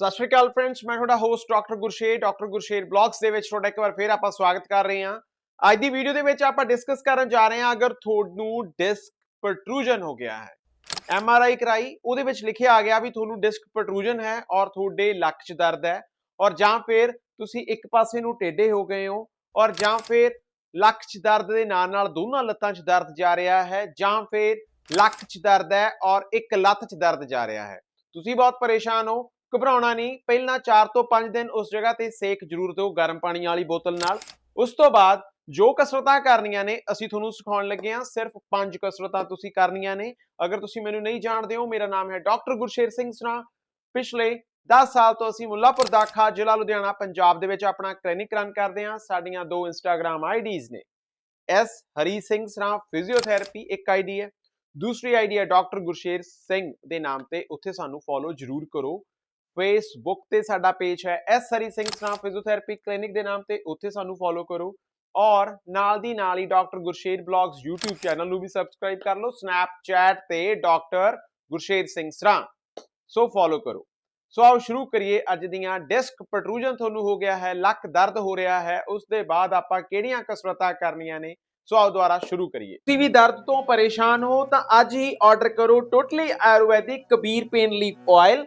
ਸਤਿ ਸ਼੍ਰੀ ਅਕਾਲ ਫਰੈਂਡਸ ਮੈਂ ਤੁਹਾਡਾ host doctor Gursher doctor Gursher blogs ਦੇ ਵਿੱਚ ਤੁਹਾਡਾ ਇੱਕ ਵਾਰ ਫੇਰ ਆਪਾਂ ਸਵਾਗਤ ਕਰ ਰਹੇ ਹਾਂ। ਅੱਜ ਦੀ ਵੀਡੀਓ ਦੇ ਵਿੱਚ ਆਪਾਂ ਡਿਸਕਸ ਕਰਨ ਜਾ ਰਹੇ ਹਾਂ ਅਗਰ ਤੁਹਾਨੂੰ ਡਿਸਕ ਪ੍ਰੋਟਰੂਜਨ ਹੋ ਗਿਆ ਹੈ। ਐਮ ਆਰ ਆਈ ਕਰਾਈ, ਉਹਦੇ ਵਿੱਚ ਲਿਖਿਆ ਆ ਗਿਆ ਵੀ ਤੁਹਾਨੂੰ ਡਿਸਕ ਪ੍ਰੋਟਰੂਜਨ ਹੈ ਔਰ ਤੁਹਾਡੇ ਲੱਕ 'ਚ ਦਰਦ ਹੈ ਔਰ ਜਾਂ ਫਿਰ ਤੁਸੀਂ ਇੱਕ ਪਾਸੇ ਨੂੰ ਟੇਢੇ ਹੋ ਗਏ ਹੋ ਔਰ ਜਾਂ ਫਿਰ ਲੱਕ 'ਚ ਦਰਦ ਦੇ ਨਾਲ ਨਾਲ ਦੋਨਾਂ ਲੱਤਾਂ 'ਚ ਦਰਦ ਜਾ ਰਿਹਾ ਹੈ, ਜਾਂ ਫਿਰ ਲੱਕ 'ਚ ਦਰਦ ਹੈ ਔਰ ਇੱਕ ਲੱਤ 'ਚ ਦਰਦ ਜਾ ਰਿਹਾ ਹੈ। ਤੁਸੀਂ ਬਹੁਤ ਪਰੇਸ਼ਾਨ ਹੋ ਘਬਰਾਉਣਾ ਨਹੀਂ। ਪਹਿਲਾਂ 4 ਤੋਂ 5 ਦਿਨ ਉਸ ਜਗ੍ਹਾ ਤੇ ਸੇਕ ਜ਼ਰੂਰ ਦਿਓ ਗਰਮ ਪਾਣੀ ਵਾਲੀ ਬੋਤਲ ਨਾਲ। ਉਸ ਤੋਂ ਬਾਅਦ ਜੋ ਕਸਰਤਾਂ ਕਰਨੀਆਂ ਨੇ, ਅਸੀਂ ਤੁਹਾਨੂੰ ਸਿਖਾਉਣ ਲੱਗੇ ਹਾਂ। ਸਿਰਫ ਪੰਜ ਕਸਰਤਾਂ ਤੁਸੀਂ ਕਰਨੀਆਂ ਨੇ। ਅਗਰ ਤੁਸੀਂ ਮੈਨੂੰ ਨਹੀਂ ਜਾਣਦੇ ਹੋ, ਮੇਰਾ ਨਾਮ ਹੈ ਡਾਕਟਰ ਗੁਰਸ਼ੇਰ ਸਿੰਘ ਸਰਾ ਪਿਛਲੇ 10 ਸਾਲ ਤੋਂ ਅਸੀਂ ਮੁੱਲਾਪੁਰ ਦਾਖਾ, ਜ਼ਿਲ੍ਹਾ ਲੁਧਿਆਣਾ, ਪੰਜਾਬ ਦੇ ਵਿੱਚ ਆਪਣਾ ਕਲੀਨਿਕ ਰਨ ਕਰਦੇ ਹਾਂ। ਸਾਡੀਆਂ ਦੋ ਇੰਸਟਾਗ੍ਰam ਆਈਡੀਜ਼ ਨੇ। ਐਸ ਹਰੀ ਸਿੰਘ ਸਰਾ ਫਿਜ਼ੀਓਥੈਰੇਪੀ ਇੱਕ ਆਈਡੀ ਹੈ। ਦੂਸਰੀ ਆਈਡੀ ਹੈ ਡਾਕਟਰ ਗੁਰਸ਼ੇਰ ਸਿੰਘ ਦੇ ਨਾਮ ਤੇ। ਉੱਥੇ ਸਾਨੂੰ ਫੋਲੋ ਜ਼ਰੂਰ ਕਰੋ। ਫੇਸਬੁੱਕ ਤੇ ਸਾਡਾ ਪੇਜ ਹੈ, S Hari Singh Sra physiotherapy clinic ਦੇ ਨਾਮ ਤੇ, ਉੱਥੇ ਸਾਨੂੰ ਫੋਲੋ ਕਰੋ ਔਰ ਨਾਲ ਦੀ ਨਾਲ ਹੀ doctor Gursher blogs YouTube channel ਨੂੰ ਵੀ ਸਬਸਕ੍ਰਾਈਬ ਕਰ ਲਓ ਸਨੈਪਚੈਟ ਤੇ doctor Gursher Singh Sra so follow ਕਰੋ। ਸੋ ਆਓ ਸ਼ੁਰੂ ਕਰੀਏ ਅੱਜ ਦੀਆਂ ਡਿਸਕ ਪ੍ਰੋਟਰੂਜਨ ਤੁਹਾਨੂੰ ਹੋ ਗਿਆ ਹੈ, ਲੱਕ ਦਰਦ ਹੋ ਰਿਹਾ ਹੈ, ਉਸ ਦੇ ਬਾਅਦ ਆਪਾਂ ਕਿਹੜੀਆਂ ਕਸਰਤਾਂ ਕਰਨੀਆਂ ਨੇ, ਸੋ ਆਓ ਦੁਆਰਾ ਸ਼ੁਰੂ ਕਰੀਏ। ਤੁਸੀਂ ਵੀ ਦਰਦ ਤੋਂ ਪਰੇਸ਼ਾਨ ਹੋ ਤਾਂ ਅੱਜ ਹੀ ਆਰਡਰ ਕਰੋ totally Ayurvedic Kabir pain leaf oil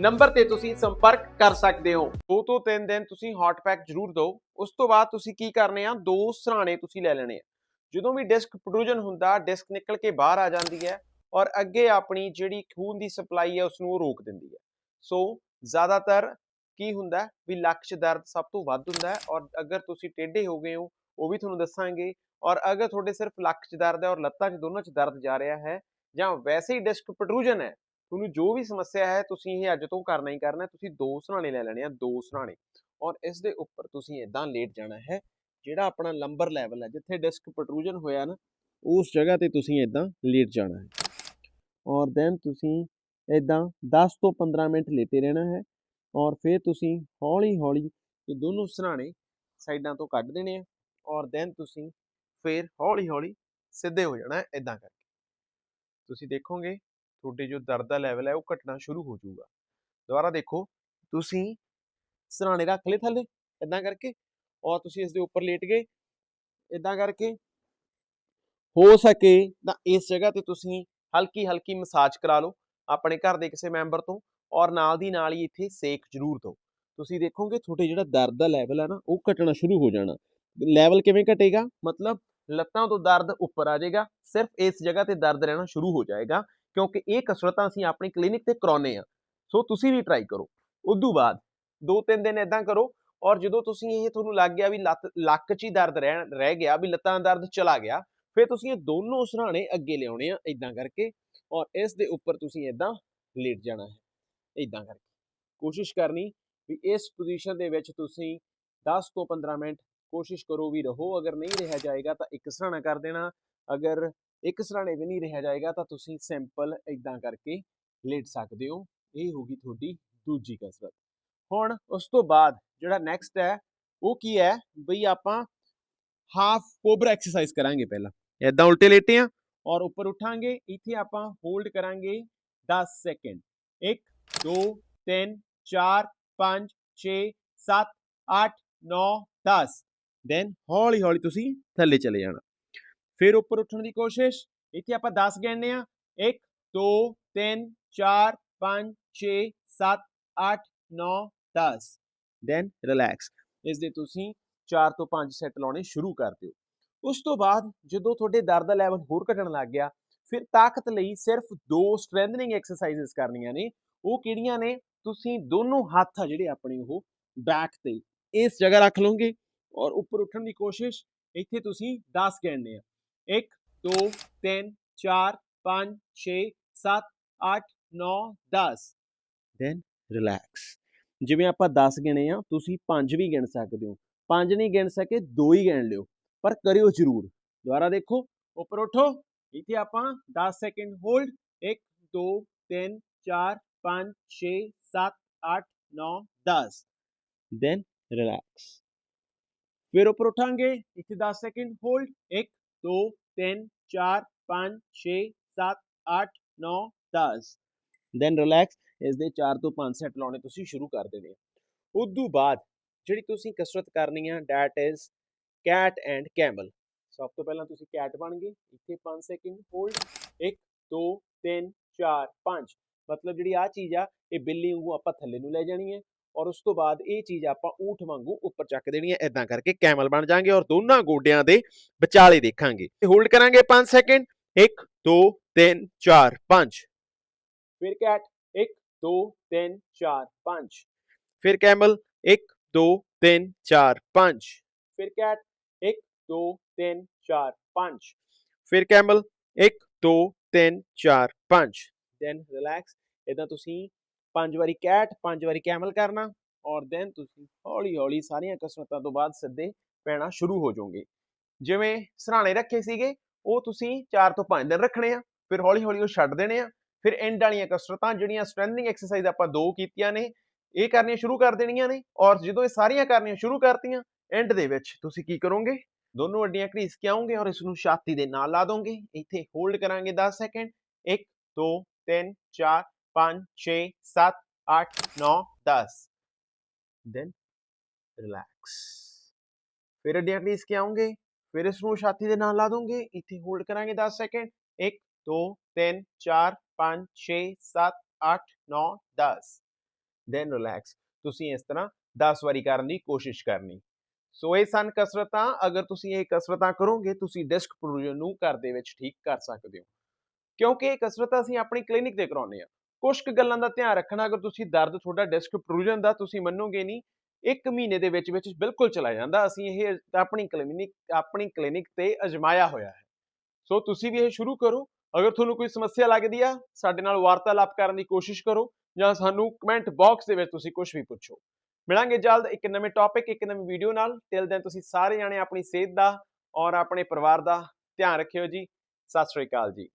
number ਤੇ ਤੁਸੀਂ ਸੰਪਰਕ ਕਰ ਸਕਦੇ ਹੋ। ਦੋ ਤੋਂ ਤਿੰਨ ਦਿਨ ਤੁਸੀਂ ਹੌਟ ਪੈਕ ਜ਼ਰੂਰ ਦਿਓ। ਉਸ ਤੋਂ ਬਾਅਦ ਤੁਸੀਂ ਕੀ ਕਰਨੇ ਆ? ਦੋ ਸਰਾਣੇ ਤੁਸੀਂ ਲੈ ਲੈਣੇ ਆ। ਜਦੋਂ ਵੀ ਡਿਸਕ ਪ੍ਰੋਟਰੂਜਨ ਹੁੰਦਾ ਡਿਸਕ ਨਿਕਲ ਕੇ ਬਾਹਰ ਆ ਜਾਂਦੀ ਹੈ ਔਰ ਅੱਗੇ ਆਪਣੀ ਜਿਹੜੀ ਖੂਨ ਦੀ ਸਪਲਾਈ ਹੈ ਉਸ ਨੂੰ ਉਹ ਰੋਕ ਦਿੰਦੀ ਹੈ। ਸੋ ਜ਼ਿਆਦਾਤਰ ਕੀ ਹੁੰਦਾ ਵੀ ਲੱਕ 'ਚ ਦਰਦ ਸਭ ਤੋਂ ਵੱਧ ਹੁੰਦਾ ਹੈ ਔਰ ਅਗਰ ਤੁਸੀਂ ਟੇਢੇ ਹੋ ਗਏ ਹੋ, ਉਹ ਵੀ ਤੁਹਾਨੂੰ ਦੱਸਾਂਗੇ। ਔਰ ਅਗਰ ਤੁਹਾਡੇ ਸਿਰਫ ਲੱਕ 'ਚ ਦਰਦ ਹੈ ਔਰ ਲੱਤਾਂ 'ਚ ਦੋਨਾਂ 'ਚ ਦਰਦ ਜਾ ਰਿਹਾ ਹੈ ਜਾਂ ਵੈਸੇ ਹੀ ਡਿਸਕ ਪ੍ਰੋਟਰੂਜਨ ਹੈ ਤੁਹਾਨੂੰ ਜੋ ਵੀ ਸਮੱਸਿਆ ਹੈ, ਤੁਸੀਂ ਇਹ ਅੱਜ ਤੋਂ ਕਰਨਾ ਹੀ ਕਰਨਾ, ਤੁਸੀਂ ਦੋ ਸਰਾਣੇ ਲੈ ਲੈਣੇ ਆ, ਦੋ ਸਰਾਣੇ ਔਰ ਇਸ ਦੇ ਉੱਪਰ ਤੁਸੀਂ ਇਦਾਂ ਲੇਟ ਜਾਣਾ ਹੈ, ਜਿਹੜਾ ਆਪਣਾ ਲੰਬਰ ਲੈਵਲ ਹੈ, ਜਿੱਥੇ ਡਿਸਕ ਪ੍ਰੋਟਰੂਜਨ ਹੋਇਆ ਨਾ, ਉਸ ਜਗ੍ਹਾ ਤੇ ਤੁਸੀਂ ਇਦਾਂ ਲੇਟ ਜਾਣਾ ਹੈ। ਔਰ ਦੈਨ ਤੁਸੀਂ ਇਦਾਂ 10 ਤੋਂ 15 ਮਿੰਟ ਲੇਟੇ ਰਹਿਣਾ ਹੈ, ਔਰ ਫਿਰ ਤੁਸੀਂ ਹੌਲੀ ਹੌਲੀ ਇਹ ਦੋਨੋਂ ਸਰਾਣੇ ਸਾਈਡਾਂ ਤੋਂ ਕੱਢ ਦੇਣੇ ਆ, ਔਰ ਦੈਨ ਤੁਸੀਂ ਫਿਰ ਹੌਲੀ ਹੌਲੀ ਸਿੱਧੇ ਹੋ ਜਾਣਾ ਹੈ ਇਦਾਂ ਕਰਕੇ। ਤੁਸੀਂ ਦੇਖੋਗੇ ਤੁਹਾਡੇ ਜੋ ਦਰਦ ਦਾ ਲੈਵਲ ਹੈ ਉਹ ਘਟਣਾ ਸ਼ੁਰੂ ਹੋ ਜਾਊਗਾ। ਦੁਬਾਰਾ ਦੇਖੋ, ਤੁਸੀਂ ਸਰਾਣੇ ਰੱਖ ਲਏ ਥੱਲੇ ਇਦਾਂ ਕਰਕੇ, ਔਰ ਤੁਸੀਂ ਇਸ ਦੇ ਉੱਪਰ ਲੇਟ ਗਏ ਇਦਾਂ ਕਰਕੇ। ਹੋ ਸਕੇ ਤਾਂ ਇਸ ਜਗ੍ਹਾ ਤੇ ਤੁਸੀਂ ਹਲਕੀ ਹਲਕੀ ਮਸਾਜ ਕਰਾ ਲਓ ਆਪਣੇ ਘਰ ਦੇ ਕਿਸੇ ਮੈਂਬਰ ਤੋਂ, ਔਰ ਨਾਲ ਦੀ ਨਾਲ ਹੀ ਇੱਥੇ ਸੇਕ ਜ਼ਰੂਰ ਦਿਓ। ਤੁਸੀਂ ਦੇਖੋਗੇ ਤੁਹਾਡੇ ਜਿਹੜਾ ਦਰਦ ਦਾ ਲੈਵਲ ਹੈ ਨਾ, ਉਹ ਘਟਣਾ ਸ਼ੁਰੂ ਹੋ ਜਾਣਾ। ਲੈਵਲ ਕਿਵੇਂ ਘਟੇਗਾ? ਮਤਲਬ ਲੱਤਾਂ ਤੋਂ ਦਰਦ ਉੱਪਰ ਆ ਜਾਏਗਾ, ਸਿਰਫ ਇਸ ਜਗ੍ਹਾ ਤੇ ਦਰਦ ਰਹਿਣਾ ਸ਼ੁਰੂ ਹੋ ਜਾਏਗਾ। ਕਿਉਂਕਿ ਇਹ ਕਸਰਤਾਂ ਅਸੀਂ ਆਪਣੀ ਕਲੀਨਿਕ ਤੇ ਕਰਾਉਨੇ ਆ ਸੋ ਤੁਸੀਂ ਵੀ ਟਰਾਈ ਕਰੋ। ਉਦੋਂ ਬਾਅਦ ਦੋ ਤਿੰਨ ਦਿਨ ਇਦਾਂ ਕਰੋ ਔਰ ਜਦੋਂ ਤੁਸੀਂ ਇਹ ਤੁਹਾਨੂੰ ਲੱਗ ਗਿਆ ਵੀ ਲੱਤ, ਲੱਕ 'ਚ ਹੀ ਦਰਦ ਰਹਿ ਰਹਿ ਗਿਆ ਵੀ ਲੱਤਾਂ ਦਾ ਦਰਦ ਚਲਾ ਗਿਆ, ਫਿਰ ਤੁਸੀਂ ਇਹ ਦੋਨੋਂ ਸਰਾਣੇ ਅੱਗੇ ਲਿਆਉਣੇ ਆ ਇਦਾਂ ਕਰਕੇ ਔਰ ਇਸ ਦੇ ਉੱਪਰ ਤੁਸੀਂ ਇਦਾਂ ਲੇਟ ਜਾਣਾ ਹੈ। ਇਦਾਂ ਕਰਕੇ। ਕੋਸ਼ਿਸ਼ ਕਰਨੀ ਵੀ ਇਸ ਪੋਜੀਸ਼ਨ ਦੇ ਵਿੱਚ ਤੁਸੀਂ 10 ਤੋਂ 15 ਮਿੰਟ ਕੋਸ਼ਿਸ਼ ਕਰੋ ਵੀ ਰਹੋ। ਅਗਰ ਨਹੀਂ ਰਿਹਾ ਜਾਏਗਾ ਤਾਂ ਇੱਕ ਸਰਾਣਾ ਕਰ ਦੇਣਾ। ਅਗਰ ਇੱਕ ਸਰਾਣੇ ਵੀ ਨਹੀਂ ਰਿਹਾ ਜਾਏਗਾ ਤਾਂ ਤੁਸੀਂ ਸਿੰਪਲ ਇਦਾਂ ਕਰਕੇ ਲੇਟ ਸਕਦੇ ਹੋ। ਇਹ ਹੋਗੀ ਤੁਹਾਡੀ ਦੂਜੀ ਕਸਰਤ। ਹੁਣ ਉਸ ਤੋਂ ਬਾਅਦ ਜਿਹੜਾ ਨੈਕਸਟ ਹੈ, ਉਹ ਕੀ ਹੈ? ਬਈ ਆਪਾਂ ਹਾਫ ਕੋਬਰਾ ਐਕਸਰਸਾਈਜ਼ ਕਰਾਂਗੇ ਪਹਿਲਾਂ। ਇਦਾਂ ਉਲਟੇ ਲੇਟੇ ਆ ਔਰ ਉੱਪਰ ਉਠਾਂਗੇ। ਇੱਥੇ ਆਪਾਂ ਹੋਲਡ ਕਰਾਂਗੇ 10 ਸੈਕਿੰਡ 1 2 3 4 5 6 7 8 9 10 ਦੈਨ ਹੌਲੀ ਹੌਲੀ ਤੁਸੀਂ ਥੱਲੇ ਚਲੇ ਜਾਣਾ। ਫਿਰ ਉੱਪਰ ਉੱਠਣ ਦੀ ਕੋਸ਼ਿਸ਼, ਇੱਥੇ ਆਪਾਂ 10 ਗਿਣਨੇ ਆ 1 2 3 4 5 6 7 8 9 10 ਦੈਨ ਰਿਲੈਕਸ ਇਸ ਦੇ ਤੁਸੀਂ 4 ਤੋਂ 5 ਸੈੱਟ ਲਾਉਣੇ ਸ਼ੁਰੂ ਕਰ ਦਿਓ। ਉਸ ਤੋਂ ਬਾਅਦ ਜਦੋਂ ਤੁਹਾਡੇ ਦਰਦ ਦਾ ਲੈਵਲ ਹੋਰ ਘਟਣ ਲੱਗ ਗਿਆ, ਫਿਰ ਤਾਕਤ ਲਈ ਸਿਰਫ ਦੋ ਸਟਰੈਂਥਨਿੰਗ ਐਕਸਰਸਾਈਜ਼ਸ ਕਰਨੀਆਂ ਨੇ। ਉਹ ਕਿਹੜੀਆਂ ਨੇ? ਤੁਸੀਂ ਦੋਨੋਂ ਹੱਥ ਆ ਜਿਹੜੇ ਆਪਣੇ ਉਹ ਬੈਕ ਤੇ। ਇਸ ਜਗ੍ਹਾ ਰੱਖ ਲਓਗੇ ਔਰ ਉੱਪਰ ਉੱਠਣ ਦੀ ਕੋਸ਼ਿਸ਼, ਇੱਥੇ ਤੁਸੀਂ 10 ਗਿਣਨੇ ਆ। 1 2 3 4 5 6 7 8 9 10 ਦੈਨ ਰਿਲੈਕਸ ਜਿਵੇਂ ਆਪਾਂ 10 ਗਿਣੇ ਆ ਤੁਸੀਂ 5 ਵੀ ਗਿਣ ਸਕਦੇ ਹੋ ਪੰਜ ਨਹੀਂ ਗਿਣ ਸਕੇ ਦੋ ਹੀ ਗਿਣ ਲਿਓ ਪਰ ਕਰਿਓ ਜ਼ਰੂਰ ਦੁਬਾਰਾ ਦੇਖੋ ਉੱਪਰ ਉਠੋ ਇੱਥੇ ਆਪਾਂ 10 ਸੈਕਿੰਡ ਹੋਲਡ 1 2 3 4 5 6 7 8 9 10 ਦੈਨ ਰਿਲੈਕਸ ਫਿਰ ਉੱਪਰ ਉਠਾਂਗੇ ਇੱਥੇ 10 ਸੈਕਿੰਡ ਹੋਲਡ 1 2 3 4 5 6 7 8 9 10 ਦੈਨ ਰਿਲੈਕਸ ਇਸ ਦੇ 4 ਤੋਂ 5 ਸੈੱਟ ਲਾਉਣੇ ਤੁਸੀਂ ਸ਼ੁਰੂ ਕਰ ਦੇਣੇ ਆ। ਉਦੋਂ ਬਾਅਦ ਜਿਹੜੀ ਤੁਸੀਂ ਕਸਰਤ ਕਰਨੀ ਆ that is cat and camel ਸਭ ਤੋਂ ਪਹਿਲਾਂ ਤੁਸੀਂ ਕੈਟ ਬਣ ਗਏ। ਇੱਥੇ 5 ਸੈਕਿੰਡ ਹੋਲਡ 1 2 3 4 5 ਮਤਲਬ ਜਿਹੜੀ ਆ ਚੀਜ਼ ਆ, ਇਹ ਬਿੱਲੀ ਵਾਂਗੂ ਆਪਾਂ ਥੱਲੇ ਨੂੰ ਲੈ ਜਾਣੀ ਹੈ ਔਰ ਉਸ ਤੋਂ ਬਾਅਦ ਇਹ ਚੀਜ਼ ਆਪਾਂ ਊਠ ਵਾਂਗੂ ਉੱਪਰ ਚੱਕ ਦੇਣੀ ਹੈ ਇਦਾਂ ਕਰਕੇ ਕੈਮਲ ਬਣ ਜਾਾਂਗੇ ਔਰ ਦੋਨਾਂ ਗੋਡਿਆਂ ਦੇ ਵਿਚਾਲੇ ਦੇਖਾਂਗੇ। ਹੋਲਡ ਕਰਾਂਗੇ 5 ਸੈਕਿੰਡ 1 2 3 4 5 ਫਿਰ ਕੈਟ। 1 2 3 4 5 ਫਿਰ ਕੈਮਲ। 1 2 3 4 5 ਫਿਰ ਕੈਟ। 1 2 3 4 5 ਫਿਰ ਕੈਮਲ। 1 2 3 4 5 ਦੈਨ ਰਿਲੈਕਸ ਇਦਾਂ ਤੁਸੀਂ ਪੰਜ ਵਾਰੀ ਕੈਟ, ਪੰਜ ਵਾਰੀ ਕੈਮਲ ਕਰਨਾ ਔਰ ਦੈਨ ਤੁਸੀਂ ਹੌਲੀ ਹੌਲੀ ਸਾਰੀਆਂ ਕਸਰਤਾਂ ਤੋਂ ਬਾਅਦ ਸਿੱਧੇ ਪੈਣਾ ਸ਼ੁਰੂ ਹੋ ਜਾਓਗੇ। ਜਿਵੇਂ ਸਰਾਣੇ ਰੱਖੇ ਸੀਗੇ, ਉਹ ਤੁਸੀਂ 4 ਤੋਂ 5 ਦਿਨ ਰੱਖਣੇ ਆ, ਫਿਰ ਹੌਲੀ ਹੌਲੀ ਉਹ ਛੱਡ ਦੇਣੇ ਆ, ਫਿਰ ਐਂਡ ਵਾਲੀਆਂ ਕਸਰਤਾਂ ਜਿਹੜੀਆਂ ਸਟਰੈਂਥਨਿੰਗ ਐਕਸਰਸਾਈਜ਼ ਆਪਾਂ ਦੋ ਕੀਤੀਆਂ ਨੇ, ਇਹ ਕਰਨੀਆਂ ਸ਼ੁਰੂ ਕਰ ਦੇਣੀਆਂ ਨੇ ਔਰ ਜਦੋਂ ਇਹ ਸਾਰੀਆਂ ਕਰਨੀਆਂ ਸ਼ੁਰੂ ਕਰਤੀਆਂ ਐਂਡ ਦੇ ਵਿੱਚ ਤੁਸੀਂ ਕੀ ਕਰੋਗੇ? ਦੋਨੋਂ ਅੱਡੀਆਂ ਘੜੀਸ ਕੇ ਆਉਂਗੇ ਔਰ ਇਸ ਨੂੰ ਛਾਤੀ ਦੇ ਨਾਲ ਲਾ ਦੋਗੇ, ਇੱਥੇ ਹੋਲਡ ਕਰਾਂਗੇ 10 ਸੈਕਿੰਡ 1 2 3 4 5 6 7 8 9 10 ਦੈਨ ਰਿਲੈਕਸ ਫਿਰ ਅੱਡੀਆਂ ਘੜੀਸ ਕੇ ਆਉਂਗੇ, ਫਿਰ ਇਸ ਨੂੰ ਛਾਤੀ ਦੇ ਨਾਲ ਲਾ ਦੋਗੇ, ਇੱਥੇ ਹੋਲਡ ਕਰਾਂਗੇ 10 ਸੈਕਿੰਡ 1 2 3 4 5 6 7 8 9 10 ਦੈਨ ਰਿਲੈਕਸ ਤੁਸੀਂ ਇਸ ਤਰ੍ਹਾਂ 10 ਵਾਰੀ ਕਰਨ ਦੀ ਕੋਸ਼ਿਸ਼ ਕਰਨੀ। ਸੋ ਇਹ ਸਨ ਕਸਰਤਾਂ। ਅਗਰ ਤੁਸੀਂ ਇਹ ਕਸਰਤਾਂ ਕਰੋਗੇ, ਤੁਸੀਂ ਡਿਸਕ ਪ੍ਰੋਜਨ ਨੂੰ ਘਰ ਦੇ ਵਿੱਚ ਠੀਕ ਕਰ ਸਕਦੇ ਹੋ। ਕਿਉਂਕਿ ਇਹ ਕਸਰਤਾਂ ਅਸੀਂ ਆਪਣੀ ਕਲੀਨਿਕ ਤੇ ਕਰਾਉਂਦੇ ਆ ਕੁਝ ਕੁ ਗੱਲਾਂ ਦਾ ਧਿਆਨ ਰੱਖਣਾ, ਅਗਰ ਤੁਸੀਂ ਦਰਦ ਤੁਹਾਡਾ ਡਿਸਕ ਪ੍ਰੋਜਨ ਦਾ ਤੁਸੀਂ ਮੰਨੋਗੇ ਨਹੀਂ, ਇੱਕ ਮਹੀਨੇ ਦੇ ਵਿੱਚ ਵਿੱਚ ਬਿਲਕੁਲ ਚਲਾ ਜਾਂਦਾ। ਅਸੀਂ ਇਹ ਆਪਣੀ ਕਲੀਨਿਕ ਆਪਣੀ ਕਲੀਨਿਕ ਤੇ ਅਜਮਾਇਆ ਹੋਇਆ ਹੈ। ਸੋ ਤੁਸੀਂ ਵੀ ਇਹ ਸ਼ੁਰੂ ਕਰੋ। ਅਗਰ ਤੁਹਾਨੂੰ ਕੋਈ ਸਮੱਸਿਆ ਲੱਗਦੀ ਆ, ਸਾਡੇ ਨਾਲ ਵਾਰਤਾਲਾਪ ਕਰਨ ਦੀ ਕੋਸ਼ਿਸ਼ ਕਰੋ ਜਾਂ ਸਾਨੂੰ ਕਮੈਂਟ ਬਾਕਸ ਦੇ ਵਿੱਚ ਤੁਸੀਂ ਕੁਝ ਵੀ ਪੁੱਛੋ। ਮਿਲਾਂਗੇ ਜਲਦ ਇੱਕ ਨਵੇਂ ਟੌਪਿਕ ਇੱਕ ਨਵੀਂ ਵੀਡੀਓ ਨਾਲ। ਟਿਲ ਦੈਨ ਤੁਸੀਂ ਸਾਰੇ ਜਾਣੇ ਆਪਣੀ ਸਿਹਤ ਦਾ ਔਰ ਆਪਣੇ ਪਰਿਵਾਰ ਦਾ ਧਿਆਨ ਰੱਖਿਓ ਜੀ। ਸਤਿ ਸ਼੍ਰੀ ਅਕਾਲ ਜੀ।